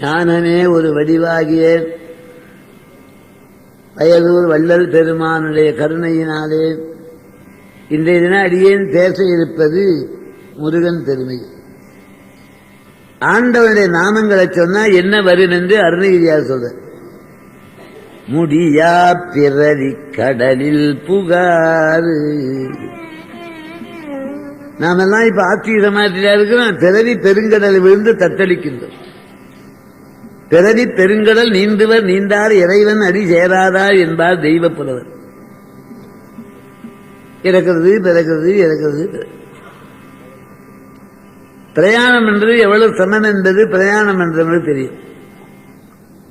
ஞானமே ஒரு வடிவாகிய வயலூர் வள்ளல் பெருமானுடைய கருணையினாலே இன்றைய தினம் அடியேன் பேச இருப்பது முருகன் பெருமை. ஆண்டவனுடைய நாமங்களை சொன்னா என்ன வரும் என்று அருணகிரியார் சொல்ற முடியா பிறவி கடலில் புகாறு. நாமெல்லாம் இப்ப ஆத்மீக இருக்கிறோம். பிறவி பெருங்கடல் விழுந்து தத்தளிக்கின்றோம். பிறவி பெருங்கடல் நீந்துவர் நீந்தார் இறைவன் அடி சேராதா என்பார் தெய்வ புலவர் இறக்கிறது பிறக்கிறது இறக்கிறது பிரயாணம் என்று எவ்வளவு சமம் என்பது பிரயாணம் என்றவங்க தெரியும்.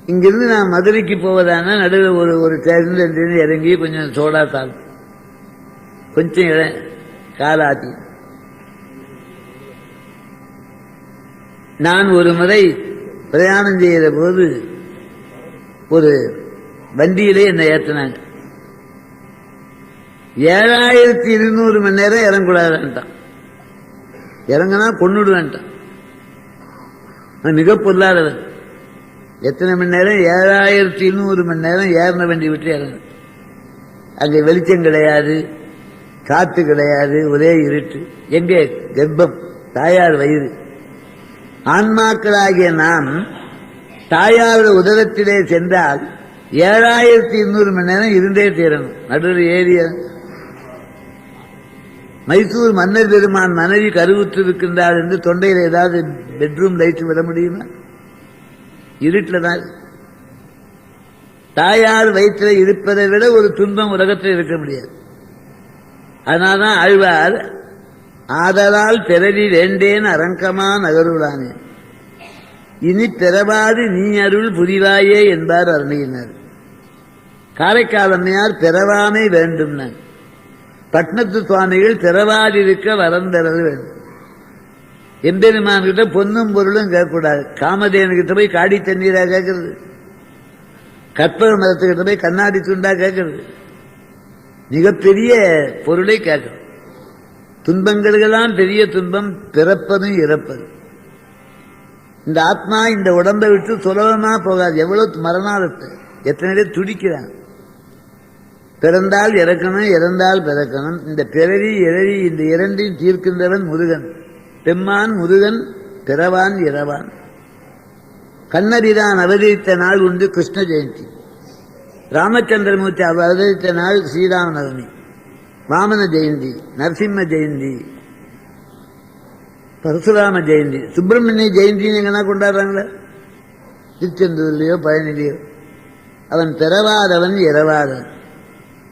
இங்கிருந்து நான் மதுரைக்கு போவதான நடுவில் ஒரு ஒரு சேர்ந்து இறங்கி கொஞ்சம் சோடா தாள் கொஞ்சம் இட காலாத்தி நான் ஒரு முறை பிரயாணம் செய்கிற போது ஒரு வண்டியிலே என்னை ஏற்றினாங்க. ஏழாயிரத்தி இருநூறு மணி நேரம் இறங்கக்கூடாதுன்ட்டான். இறங்கினா கொண்டுடுவேன்ட்டான் நான் மிக பொருளாதவன். எத்தனை மணி நேரம்? ஏழாயிரத்தி இருநூறு மணி நேரம் ஏறின வண்டி விட்டு இறங்க அங்கே வெளிச்சம் கிடையாது காற்று கிடையாது ஒரே இருட்டு. எங்கே? கர்ப்பம் தாயார் வயிறு. ஆன்மாக்களாகிய நாம் தாயார் உதரத்திலே சென்றால் ஏழாயிரத்தி இருநூறு மணி நேரம் இருந்தே தீரணும். நடுவில் ஏரிய மைசூர் மன்னர் பெருமான் மனைவி கருவுற்றிருக்கின்றார் என்று தொண்டையில் ஏதாவது பெட்ரூம் லைட் விட முடியுமா? இருட்டில் தான் தாயார் வயிற்றில் இருப்பதை விட ஒரு துன்பம் உலகத்தில் இருக்க முடியாது. அதனால்தான் ஆழ்வார் ஆதலால் பிறவி வேண்டேன் அரங்கமா நகருளானே. இனி பிறவாது நீ அருள் புரிவாயே என்பார் அருணையினர். காரைக்கால் அம்மையார் பிறவாமை வேண்டும் பட்னத்து சுவாமிகள் பிறவாதிருக்க வரம் பெறது வேண்டும். எம்பெருமான் கிட்ட பொன்னும் பொருளும் கேட்கக்கூடாது. காமதேவன் கிட்ட போய் காடி தண்ணீரா கேட்கறது. கற்பக மரத்துக்கிட்ட போய் கண்ணாடி துண்டா கேட்கறது. மிகப்பெரிய பொருளை கேட்கறது. துன்பங்களுக்கெல்லாம் பெரிய துன்பம் பிறப்பதும் இறப்பது. இந்த ஆத்மா இந்த உடம்பை விட்டு சுலபமா போகாது. எவ்வளவு மரணாலத்து எத்தனை பேர் துடிக்கிறாங்க. பிறந்தால் இறக்கணும் இறந்தால் பிறக்கணும். இந்த பிறவி இறவி இந்த இரண்டையும் தீர்க்கின்றவன் முருகன். பெம்மான் முருகன் பிறவான் இரவான் கண்ணரிதான் அவதரித்த நாள் உண்டு கிருஷ்ண ஜெயந்தி. ராமச்சந்திரமூர்த்தி அவதரித்த நாள் ஸ்ரீராம நவமி வாமன ஜெயந்தி நரசிம்ம ஜெயந்தி பரசுராம ஜெயந்தி சுப்பிரமணிய ஜெயந்தின்னு எங்கன்னா கொண்டாடுறாங்களே? திருச்செந்தூர்லயோ பழனிலையோ அவன் பிறவாதவன் இரவாதவன்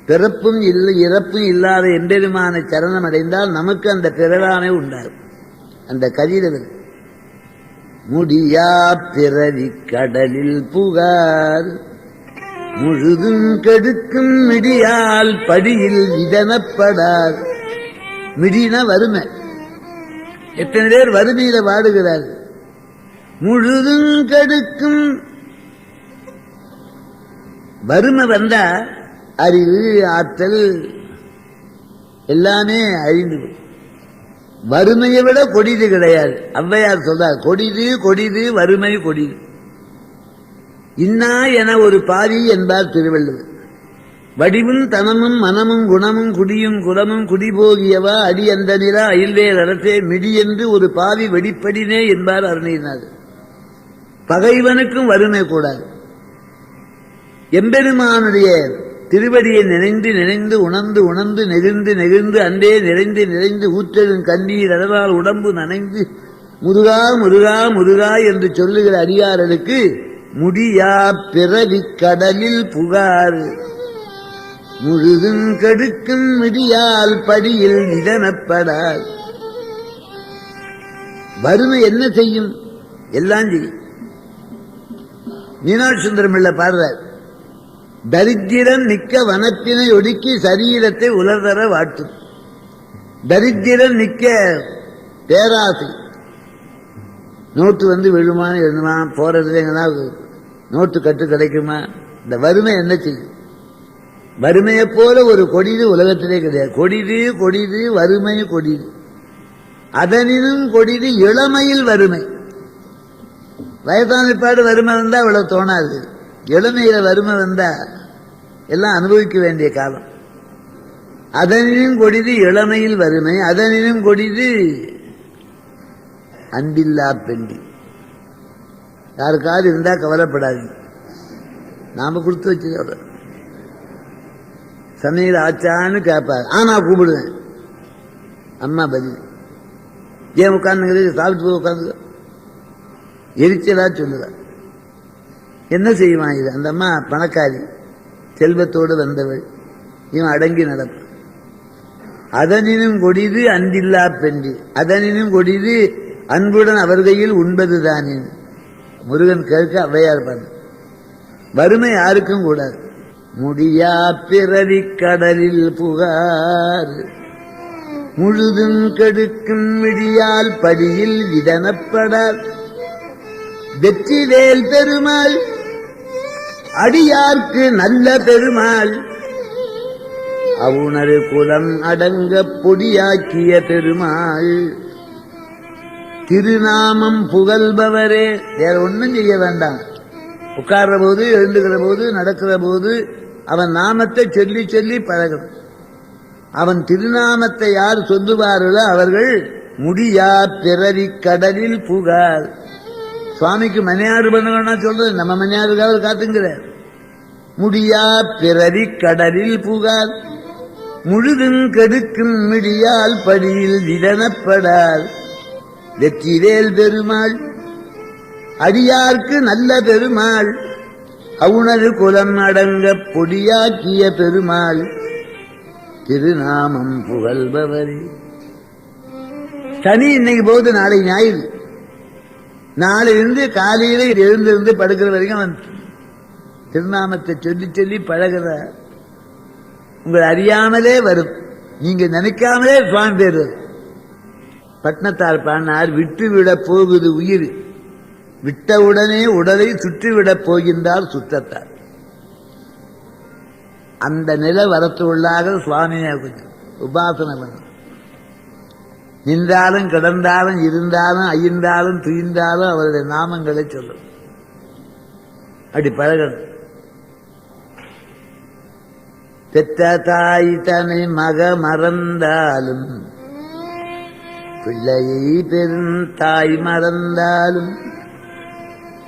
பிறப்பும் இல்லை இறப்பும் இல்லாத எம்பெருமான சரணம் அடைந்தால் நமக்கு அந்த பிறவானே உண்டாகும். அந்த கதிரவன் முடியா பிறவி கடலில் புகார். முழுதும் கெடுக்கும் மிடியால் படியில் இதனப்படார் மிடினா வறுமை. எத்தனை பேர் வறுமையில வாடுகிறார் முழுதும் கெடுக்கும் வறுமை வந்தா அறிவு ஆற்றல் எல்லாமே அழிந்து வறுமையை விட கொடிது கிடையாது. ஔவையார் சொல்றார் கொடிது கொடிது வறுமை கொடிது. இன்னா என ஒரு பாவி என்பார் திருவள்ளுவர். வடிவும் தனமும் மனமும் குணமும் குடியும் குலமும் குடிபோகியவா அடி அந்த நிலா அயில்வேல் அரசே மிடி என்று ஒரு பாவி வெடிப்படினே என்பார் அருணையினார் பகைவனுக்கும் வறுமை கூடாது. எம்பெருமானுடைய திருவடியை நினைந்து நினைந்து உணர்ந்து உணர்ந்து நெகிழ்ந்து நெகிழ்ந்து அன்றே நிறைந்து நிறைந்து ஊற்றெழும் கண்ணீர் அதனால் உடம்பு நனைந்து முருகா முருகா முருகா என்று சொல்லுகிற அடியாரனுக்கு முடியா பிறவி கடலில் புகார். முழுதும் கெடுக்கும் மிடியால் படியில் நிதனப்படார். வறுமை என்ன செய்யும்? எல்லாம் செய்யும். மீனாட்சி சுந்தரம் இல்ல பாடுறார். தரித்திரம் நிக்க வனத்தினை ஒடுக்கி சரீரத்தை உலர்தர வாட்டும் தரித்திரம் நிக்க பேராசை. நோட்டு வந்து விழுமான்னு எழுதுமா போறதுல எங்கன்னா நோட்டு கட்டு கிடைக்குமா? இந்த வறுமை என்ன செய்யும்? வறுமையை போல ஒரு கொடிது உலகத்திலே கிடையாது. கொடிது கொடிது வறுமை கொடிது. அதனினும் கொடிது இளமையில் வறுமை. வயதான பாடு வறுமை வந்தா அவ்வளவு தோணாது. இளமையில வறுமை வந்தா எல்லாம் அனுபவிக்க வேண்டிய காலம். அதனினும் கொடிது இளமையில் வறுமை அதனினும் கொடிது அன்பில்லா பெண்டி யாருக்காவது இருந்தா கவலைப்படாதீங்க. நாம கொடுத்து வச்சு சமையல் ஆச்சான்னு கேட்பாரு ஆ நான் கூப்பிடுவேன். அம்மா பதில். ஏன் உட்காந்துங்கிறது சாப்பிட்டு போய் உட்காந்து எரிச்சலா சொல்லுவார் என்ன செய்வான் இது? அந்த அம்மா பணக்காரி செல்வத்தோடு வந்தவள். இவன் அடங்கி நடப்பான். அதனினும் கொடிது அன்பில்லா பெண்டு அதனினும் கொடிது அன்புடன் அவர்கையில் உண்பதுதானே முருகன் கேட்க அவையார் பண்ண வறுமை யாருக்கும் கூடாது. முடியா பிறவி கடலில் புகார். முழுதும் கெடுக்கும் விடியால் படியில் விதனப்படார் வெற்றிவேல் பெருமாள் அடியார்க்கு நல்ல பெருமாள். அவுணரு குலம் அடங்க பொடியாக்கிய பெருமாள். திருநாமம் புகழ்பவரே. வேற ஒன்றும் செய்ய வேண்டாம். உட்கார்ற போது எழுந்துகிற போது நடக்கிற போது அவன் நாமத்தை சொல்லி சொல்லி பழகணும் அவன் திருநாமத்தை யார் சொல்லுவார்களோ அவர்கள் முடியா பிறவி கடலில் புகார். சுவாமிக்கு மனையாடு பண்ணணும்னா சொல்றது நம்ம மனையாடுக்காக காத்துங்கிற முடியா பிறவி கடலில் புகார். முழுதும் கெடுக்கும் மிடியால் படியில் விடனப்படார் வெற்றிவேல் பெருமாள். அடியார்க்கு நல்ல பெருமாள். அவுணர் குலம் அடங்க பொடியாக்கிய பெருமாள். திருநாமம் புகழ்பவரே. சனி இன்னைக்கு போகுது நாளை ஞாயிறு. நாளிலிருந்து காலையில எழுந்திருந்து படுக்கிற வரைக்கும் அவன் திருநாமத்தை சொல்லி சொல்லி பழகிற. உங்களை அறியாமலே வரும். நீங்க நினைக்காமலே சுவாமி பேர். வரும் பட்னத்தார் பாடினார் விட்டு போகுது உயிர். விட்டவுடனே உடலை சுற்றிவிடப் போகின்றார் சுற்றத்தார். அந்த நிலை வரத்துள்ளாக சுவாமியை கொஞ்சம் உபாசனை பண்ணும் நின்றாலும் கிடந்தாலும் இருந்தாலும் அயின்றாலும் துயின்றாலும் அவருடைய நாமங்களை சொல்லும். அப்படி பழகணும். பெற்ற தாய் தன்னை மக மறந்தாலும் பிள்ளையை பெரும் தாய் மறந்தாலும்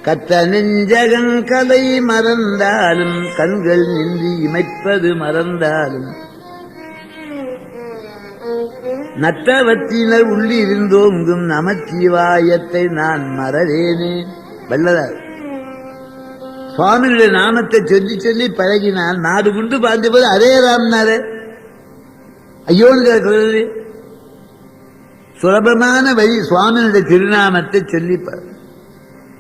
கத்த நெஞ்சகன் கலை மறந்தாலும் கண்கள் நின்று இமைப்பது மறந்தாலும் நற்றவற்றினர் உள்ளிருந்தோங்கும் நமச்சிவாயத்தை நான் மறவேனே. வல்லதார் சுவாமியுடைய நாமத்தை சொல்லி சொல்லி பழகினால் நாடு குண்டு பாய்ந்த போது அதே ராம்னாரு ஐயோன்னு கேட்கிறது. சுலபமான வழி சுவாமியினுடைய திருநாமத்தை சொல்லிப்பார்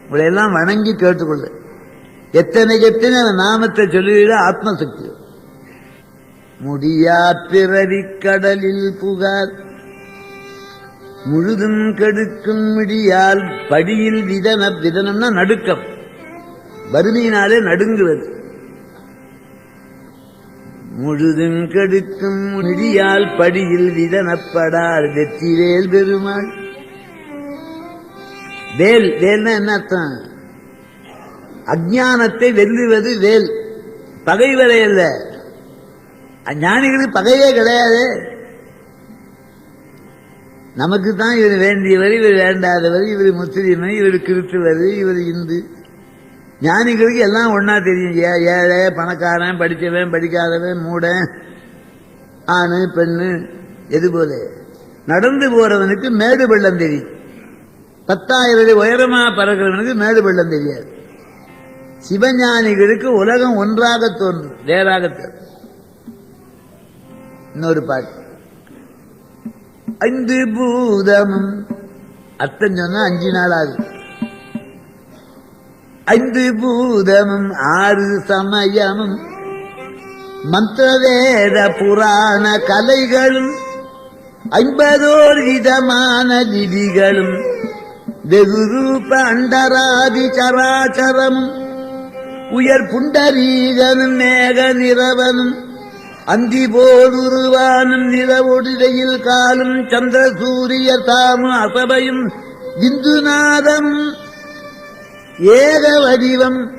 உங்களை எல்லாம் வணங்கி கேட்டுக்கொள்ள. எத்தனை எத்தனை நாமத்தை சொல்லிட ஆத்மசக்தி. முடியா பிறவி கடலில் புகார். முழுதும் கெடுக்கும் மிடியால் படியில் விதன விதனம்னா நடுக்கம். வறுமையினாலே நடுங்குவது. முழுதும் கெடுக்கும் முடியால் படியில் விதனப்படார் வெற்றிவேல் பெருமாள் வேல் வேல்னா என்ன அர்த்தம் அஜானத்தை வெல்லுவது வேல். பகைவரை அல்ல. ஞானிகளுக்கு பகையே கிடையாது. நமக்கு தான் இவர் வேண்டியவர் இவர் வேண்டாதவர் இவர் முஸ்லீம் இவர் கிறிஸ்துவர் இவர் இந்து. ஞானிகளுக்கு எல்லாம் ஒன்னா தெரியும். ஏ- ஏழை பணக்காரன் படிச்சவன் படிக்காதவன் மூடன் ஆணு பெண்ணு எது போல. நடந்து போறவனுக்கு மேடு பள்ளம் தெரியும். பத்தாயிரம் உயரமா பறக்கிறவனுக்கு மேடு பள்ளம் தெரியாது. சிவஞானிகளுக்கு உலகம் ஒன்றாக தோன்றும். வேறாக தோன்றும். இன்னொரு பாட்டு. ஐந்து பூதமும் அத்தன் சொன்னா அஞ்சு நாள் ஆகுது. ஐந்து பூதமும் ஆறு சமயமும் மந்திரவேத புராண கலைகளும் ஐம்பதோர் விதமான லிபிகளும் வெகுரூப அண்டராதி சராச்சரமும் உயர் புண்டரீகனும் மேக நிறவனும் அந்தி போடுருவானும் நிலவொடிடையில் காலும் சந்திர சூரிய தாமும் அசபையும் இந்துநாதம் ஏக வடிவம்?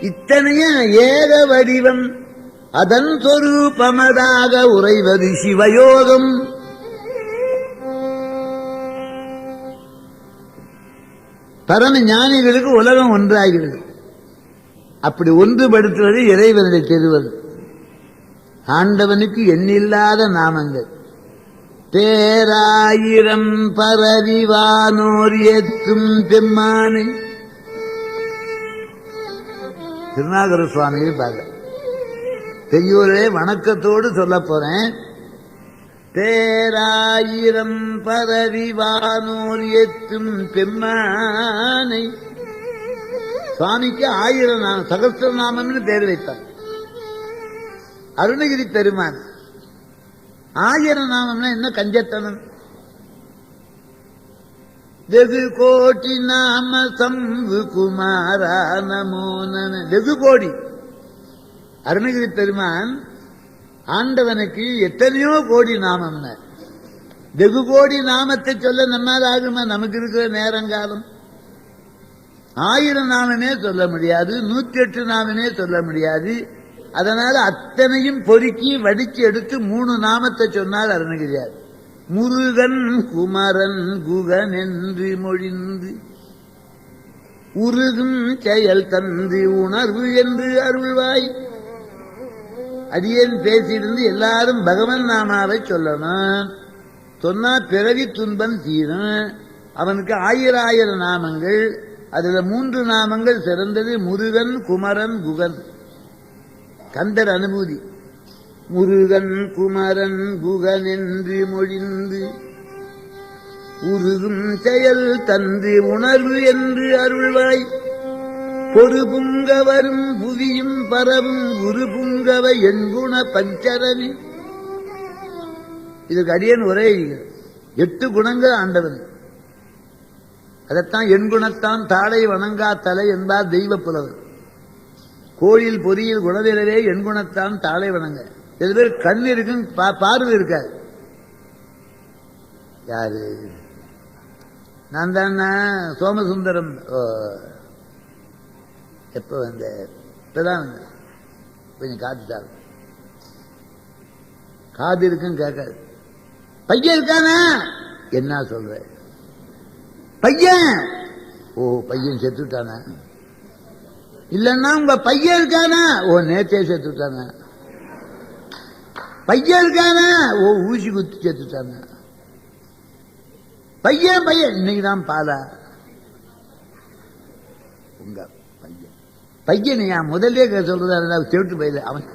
இத்தனைய ஏக வடிவம்? அதன் சொரூபமதாக உறைவது சிவயோகம். பரம ஞானிகளுக்கு உலகம் ஒன்றாகிறது. அப்படி ஒன்றுபடுத்துவது இறைவனுடைய தெருவது ஆண்டவனுக்கு எண்ணில்லாத நாமங்கள். பேராயிரம் பரவிவானோர் ஏற்றும் பெம்மானை. திருநாகர சுவாமியை பார்க்க பெரியோரே வணக்கத்தோடு சொல்ல போறேன். பேராயிரம் பரவிவானோர் ஏற்றும் பெம்மானை. சுவாமிக்கு ஆயிரம் நாமம் சகஸ்திரநாமம்னு பேர் வைத்தார். அருணகிரி பெருமான். ஆயிரம் நாமம்னா என்ன கஞ்சத்தனம்? வெகு கோட்டி நாம சம்பு குமாரா நமோ வெகு கோடி. அருணகிரி பெருமான் ஆண்டவனுக்கு எத்தனையோ கோடி நாமம்னா. வெகு கோடி நாமத்தை சொல்ல நம்மால் ஆகுமா? நமக்கு இருக்கிற நேரங்காலம். ஆயிரம் நாமமே சொல்ல முடியாது நூற்றி எட்டு நாமமே சொல்ல முடியாது. அதனால அத்தனையும் பொறுக்கி வடிச்சு எடுத்து மூணு நாமத்தை சொன்னால் அருணகிரியார். முருகன் குமரன் குகன் என்று மொழிந்து உருகும் செயல் தந்து உணர்வு என்று அருள்வாய். அடியேன் பேசியிருந்து எல்லாரும் பகவன் நாமாவை சொல்லணும். சொன்னா பிறவி துன்பம் தீரும் அவனுக்கு ஆயிரம் ஆயிரம் நாமங்கள் அதுல மூன்று நாமங்கள் சிறந்தது முருகன் குமரன் குகன். கந்தர் அனுபூதி முருகன் குமரன் குகன் என்று மொழிந்து உருகும் செயல் தந்து உணர்வு என்று அருள்வாய். பொறுபுங்கவரும் வரும் புவியும் பரவும் குரு புங்கவை எண்குண பஞ்சரணி இதுக்கு அடியன் ஒரே எட்டு குணங்கள் ஆண்டவன். அதைத்தான் எண்குணத்தான் தாளை வணங்கா தலை என்பார் தெய்வ புலவர். கோயில் பொறியில் குணவிலவே எண்குணத்தான் தாளை வணங்க. சில பேர் கண் இருக்கும் பா- பார்வை இருக்காது. யாரு? நான் தான்? சோமசுந்தரம். ஓ, எப்ப வந்த? இப்பதான் கொஞ்சம் காத்து காது இருக்கும் கேட்காது. பையன் இருக்கானா? என்ன சொல்ற? பையன்? ஓ பையன் செத்துட்டானா? இல்லன்னா உங்க பையன் இருக்கானா? ஓ நேத்தே செத்துட்டானா. பையன் இருக்கானா? ஓ ஊசி குத்தி சேர்த்துட்டாங்க பையன் பையன் இன்னைக்கு தான் பாலா. உங்க பையன். பையன் ஏன் முதல்ல சொல்றதா செவிட்டு பையல அவன்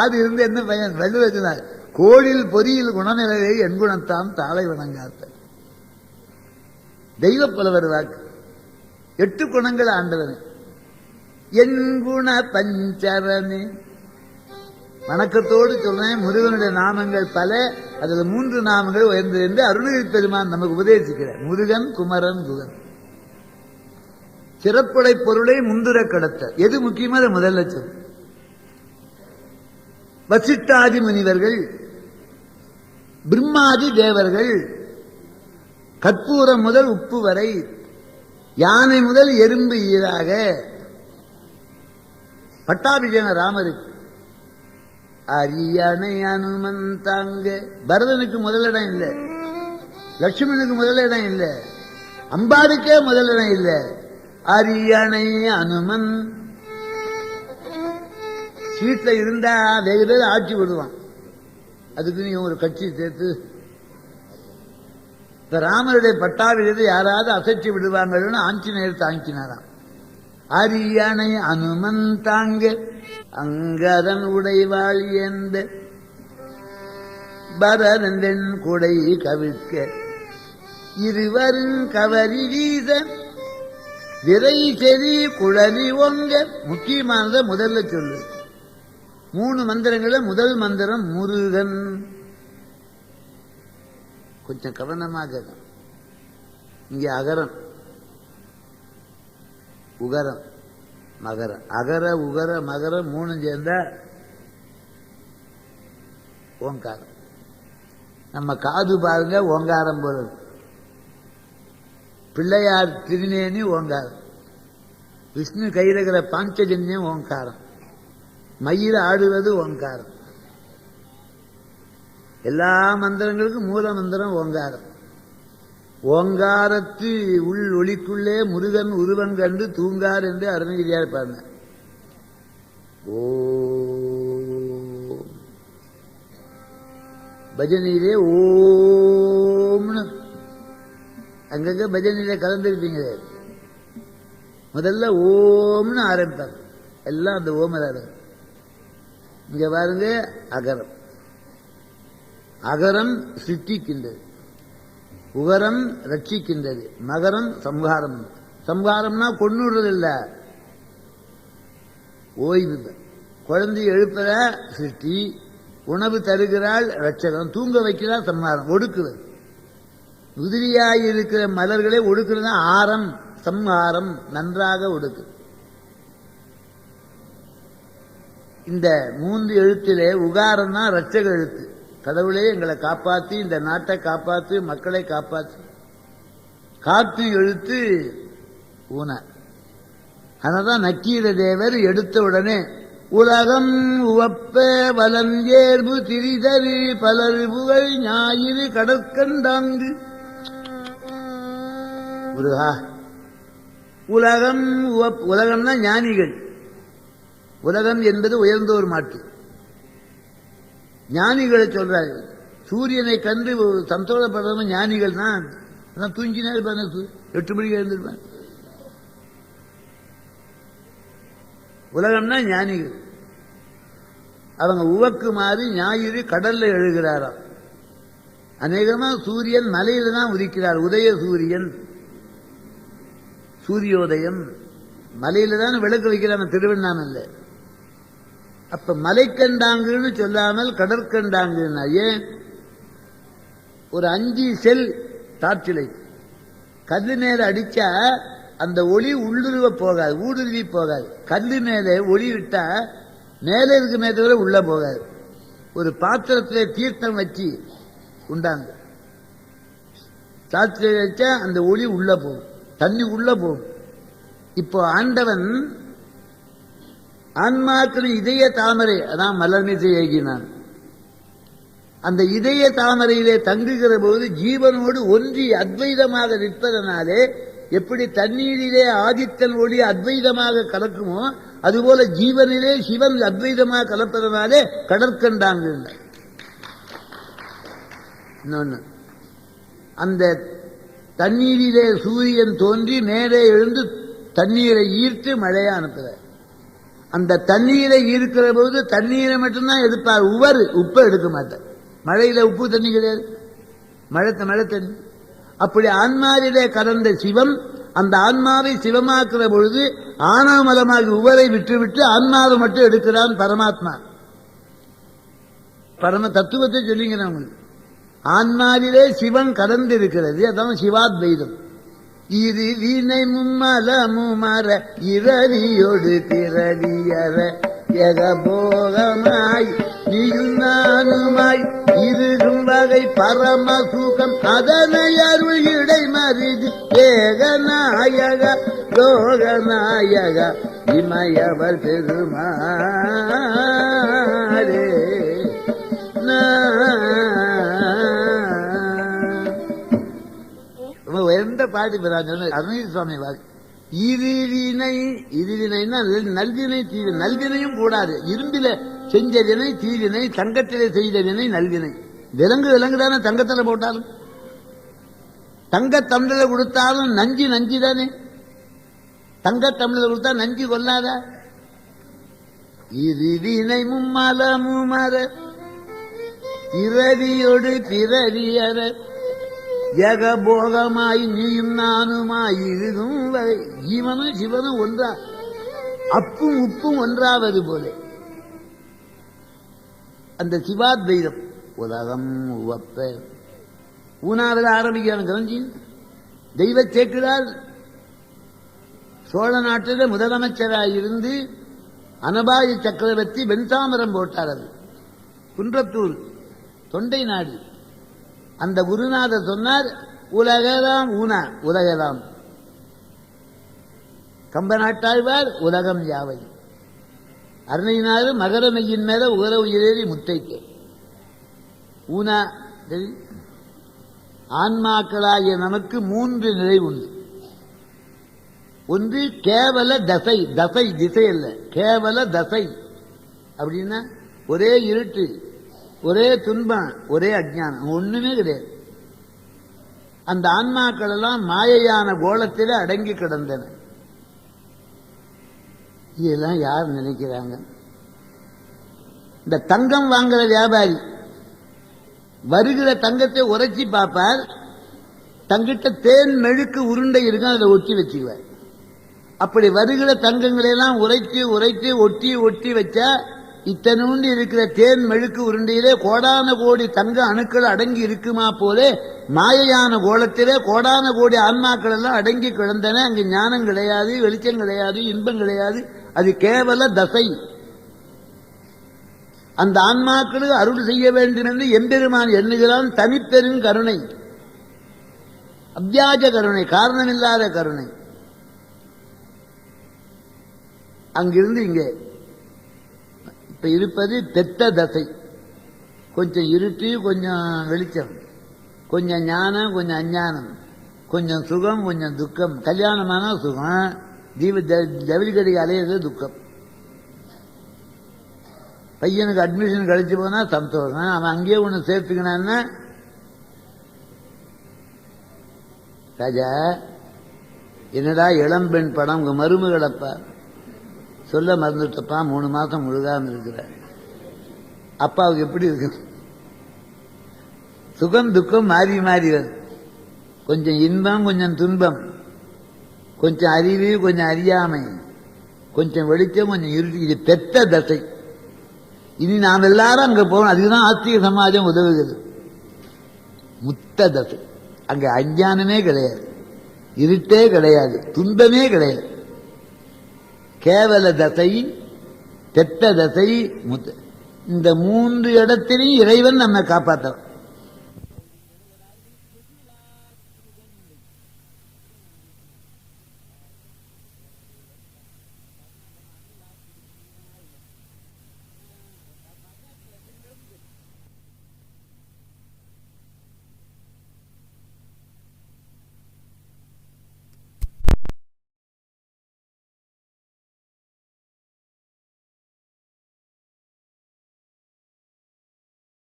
அது இருந்து என்ன பையன்? வெள்ள வச்சுனார் கோடில் பொறியில் குணநிலையை என் குணத்தான் தாளை வணங்காத்த தெய்வ புலவர் வாக்கு. எட்டு குணங்கள் ஆண்டவன். என் குண பஞ்சரனே வணக்கத்தோடு சொல்றேன் முருகனுடைய நாமங்கள் பல அதுல மூன்று நாமங்கள் உயர்ந்தது என்று அருணகிரி பெருமான் நமக்கு உபதேசிக்கிறார். முருகன் குமரன் குகன். சிறப்புடை பொருளை முந்துர கடத்த. எது முக்கியமோ அதை முதல்ல சொல் வசிட்டாதி முனிவர்கள் பிரம்மாதி தேவர்கள் கற்பூரம் முதல் உப்பு வரை யானை முதல் எறும்பு ஈராக பட்டாபிஷேக ராமருக்கு. அரியணை அனுமந்தாங்க பரதனுக்கு முதலிடம் இல்லை. லட்சுமணனுக்கு முதலிடம் இல்லை. அம்பாருக்கே முதலிடம் இல்லை. அரியணை அனுமன். சீட்ல இருந்தா வெகு பேர் ஆட்சி விடுவான் அதுக்கு நீ ஒரு கட்சி சேர்த்து இந்த ராமருடைய பட்டாபிஷேகத்தை யாராவது அசைச்சு விடுவாங்கன்னு ஆஞ்சநேயர் தாங்கினாராம். அரியணை அனுமன் தாங்க அங்கதன் உடைவாள் எந்த பரதன் குடை கவிழ்க்க இருவரும் கவரி வீச விரை செறி குழறி ஒங்க முக்கியமானதை முதல்ல சொல்லு. மூணு மந்திரங்கள முதல் மந்திரம் முருகன். கொஞ்சம் கவனமாக இங்கே இங்க அகரம். உகரம். மகரம். அகர உகர மகரம் மூணு சேர்ந்தா ஓங்காரம். நம்ம காது பாருங்க ஓங்காரம் போல பிள்ளையார் திருநேனி ஓங்காரம். விஷ்ணு கையில் இருக்கிற பாஞ்சஜன்யம் ஓங்காரம். மயில் ஆடுவது ஓங்காரம். எல்லா மந்திரங்களுக்கும் மூல மந்திரம் ஓங்காரம். ஓங்காரத்து உள் ஒளிக்குள்ளே முருகன் உருவன் கண்டு தூங்கார் என்று அருணகிரியார் பாடினார். ஓ. பஜனையிலே ஓம்னு. அங்கங்க பஜனையில கலந்துருப்பீங்க. முதல்ல ஓம்னு ஆரம்பிப்பாங்க. எல்லாம் அந்த ஓமதாரு இங்க பாருங்க அகரம். அகரம் சித்திக்கின்றது உகரம் ரட்சிக்கின்றது. மகரம் சம்ஹாரம். சம்ஹாரம்னா கொண்டுடுறது இல்ல ஓய்வு. குழந்தை எழுப்புற சிருஷ்டி உணவு தருகிறாள் ரட்சகம் தூங்க வைக்கிறாள் சம்ஹாரம் ஒடுக்குவது உதிரியாய் இருக்கிற மலர்களை ஒடுக்குறது ஆரம் சம்ஹாரம் நன்றாக ஒடுக்கு. இந்த மூன்று எழுத்திலே உகாரம் தான் ரட்சக எழுத்து. கடவுளே எங்களை காப்பாத்தி இந்த நாட்டை காப்பாத்து மக்களை காப்பாத்து. காத்து எழுத்து ஊன. அதனால்தான் நக்கீர தேவர் எடுத்த உடனே உலகம் உவப்ப வலன் ஏர்பு திரிதரு பலர் புகழ் ஞாயிறு கடற்கண்டாங்கு முருகா உலகம் உவப்- உலகம்னா ஞானிகள். உலகம் என்பது உயர்ந்தோர் மாட்டு. ஞானிகளை சொல்றாரு. சூரியனை கண்டு சந்தோஷப்படுறவங்க ஞானிகள் தான். நான் தூங்கினா இருப்பாங்க எட்டு மணிக்கு எழுந்திருப்பாங்க உலகம்னா ஞானிகள். அவங்க உவக்குமாறு ஞாயிறு கடல்ல எழுகிறாராம். அநேகமா சூரியன் மலையில தான் உதிக்கிறார். உதய சூரியன் சூரியோதயம். மலையில தான் விளக்கு வைக்கிறாங்க. திருவண்ணாமலை அப்ப மலைக்கண்டாங்குன்னு சொல்லாமல் கடற்கண்டாங்குன்னா ஏன்? ஒரு அஞ்சு செல் டார்ச்சிலை. கல்லு மேல அடிச்சா அந்த ஒளி உள்ளுருவ போகாது ஊடுருவி போகாது. கல்லு மேல ஒளி விட்டா மேலே இருக்குமே தவிர உள்ள போகாது. ஒரு பாத்திரத்திலே தீர்த்தம் வச்சு உண்டாங்க. சாத்திரை வச்சா அந்த ஒளி உள்ள போகும் தண்ணி உள்ள போகும். இப்போ ஆண்டவன் ஆன்மாக்களின் இதய தாமரை அதான் மலர்மிசை ஏகினான் அந்த இதய தாமரையிலே தங்குகிற போது ஜீவனோடு ஒன்றி அத்வைதமாக நிற்பதனாலே எப்படி தண்ணீரிலே ஆதித்தன் ஒளி அத்வைதமாக கலக்குமோ அதுபோல ஜீவனிலே சிவன் அத்வைதமாக கலப்பதனாலே கடற்கண்டாங்க. இன்னொன்னு அந்த தண்ணீரிலே சூரியன் தோன்றி மேலே எழுந்து தண்ணீரை ஈர்த்து மழையை அனுப்புகிறார். அந்த தண்ணீரை ஈர்க்கிற போது தண்ணீரை மட்டும்தான் எடுப்பார். உவர் உப்பை எடுக்க மாட்டார். மழையில உப்பு தண்ணி கிடையாது. மழை மழை தண்ணி. அப்படி ஆன்மாவிலே கடந்த சிவம் அந்த ஆன்மாவை சிவமாக்குற பொழுது ஆனாமலமாகி உவரை விட்டுவிட்டு ஆன்மாவை மட்டும் எடுக்கிறான் பரமாத்மா. பரம தத்துவத்தை சொல்லிங்கிறேன் உங்களுக்கு. ஆன்மாவிலே சிவன் கடந்து இருக்கிறது அதான் சிவாத்வைதம். இரு வினை மும்மலமுமர இரவியொடு திரவியற எகபோகமாய் நீயுமாய் நானுமாய் இருக்கும் வகை பரம சுகம் அதனை அருள் இடை மறிது ஏகநாயக லோகநாயக இமயவர் பெருமாளே. நான் பாட்டு இப்ப அருணகிரி சுவாமி வாக்கு இருவினை இருவினைன்னா நல்வினை தீவினை நல்வினையும் கூடாது. இரும்பில செஞ்ச வினை தீவினை தங்கத்திலே செய்த வினை நல்வினை. விலங்கு விலங்கு தானே தங்கத்துல போட்டாலும்? தங்க தமிழ கொடுத்தாலும் நஞ்சு நஞ்சு தானே தங்க தமிழ கொடுத்தா நஞ்சு கொல்லாத இருவினை மும்மல முமர பிறவியொடு பிறவியற ஏகபோகமாய் நீயும் நானுமாய் இருக்கும் ஜீவனும் சிவனும் ஒன்றா அப்பும் உப்பும் ஒன்றாவது போல. அந்த சிவாத்வைதம் உலகம் உவப்ப. ஊனாவில் ஆரம்பிக்கிறான் கவனிச்சு தெய்வ சேக்கிரார் சோழ நாட்டில் முதலமைச்சராக இருந்து அனபாய சக்கரவர்த்தி வெண்தாமரம் போட்டார் அது. குன்றத்தூர் தொண்டை நாடு. அந்த குருநாதர் சொன்னார் உலகதாம் ஊனா உலகலாம் கம்பநாட்டாழ்வார் உலகம் யாவை? அருணையினாறு மகர மையின் மேல உகர உயிரேறி முத்தைக்கு. ஊனா சரி? ஆன்மாக்களாகிய நமக்கு மூன்று நிலை உண்டு. ஒன்று கேவல தசை தசை திசை அல்ல கேவல தசை. அப்படின்னா ஒரே இருட்டு. ஒரே துன்பம் ஒரே அஜானம் ஒண்ணுமே கிடையாது. அந்த ஆன்மாக்கள் எல்லாம் மாயையான கோலத்தில் அடங்கி கிடந்தன. இதெல்லாம் யார் நினைக்கிறாங்க? இந்த தங்கம் வாங்குற வியாபாரி வருகிற தங்கத்தை உரைச்சி பார்ப்பார். தங்கிட்ட தேன் மெழுக்கு உருண்டை இருக்கும் அதில் ஒட்டி வச்சுக்குவார் அப்படி வருகிற தங்கங்களை எல்லாம் உரைத்து உரைத்து ஒட்டி ஒட்டி வச்சா இத்தனூண்டு இருக்கிற தேன் மெழுக்கு உருண்டையிலே கோடான கோடி தங்க அணுக்கள் அடங்கி இருக்குமா போலே மாயையான கோலத்திலே கோடான கோடி ஆன்மாக்கள் எல்லாம் அடங்கி கிடந்தன. அங்கு ஞானம் கிடையாது வெளிச்சம் கிடையாது இன்பம் கிடையாது. அது கேவல தசை. அந்த ஆன்மாக்களுக்கு அருள் செய்ய வேண்டும் என்று எம்பெருமான் எண்ணுகிறான். தனிப்பெரும் கருணை. அத்தியாஜ கருணை காரணமில்லாத கருணை. அங்கிருந்து இங்கே இப்ப இருப்பது பெத்த தசை. கொஞ்சம் இருட்டு கொஞ்சம் வெளிச்சம். கொஞ்சம் ஞானம் கொஞ்சம் அஞ்ஞானம். கொஞ்சம் சுகம் கொஞ்சம் துக்கம். கல்யாணமான சுகம். தீப ஜவுளி அலையிறது துக்கம். பையனுக்கு அட்மிஷன் கழிச்சு போனா சந்தோஷம். அவன் அங்கேயே ஒன்று சேர்த்துக்கினான்னா ராஜா என்னடா இளம்பெண் படம் உங்க மருமகளப்பா சொல்ல மறந்துட்டப்பா மூணு மாசம் முழுகாம இருக்கிற. அப்பாவுக்கு எப்படி இருக்கு? சுகம் துக்கம் மாறி மாறி வரும். கொஞ்சம் இன்பம் கொஞ்சம் துன்பம். கொஞ்சம் அறிவு கொஞ்சம் அறியாமை. கொஞ்சம் வெளிச்சம் கொஞ்சம் இருட்டு இது பெத்த தசை. இனி நாம் எல்லாரும் அங்க போகணும். அதுக்குதான் ஆஸ்திக சமாஜம் உதவுகிறது. முத்த தசை. அங்க அஞ்ஞானமே கிடையாது. இருட்டே கிடையாது. துன்பமே கிடையாது. கேவல தசை தெத்த தசை முத்த இந்த மூன்று இடத்திலையும் இறைவன் நம்ம காப்பாற்றலாம்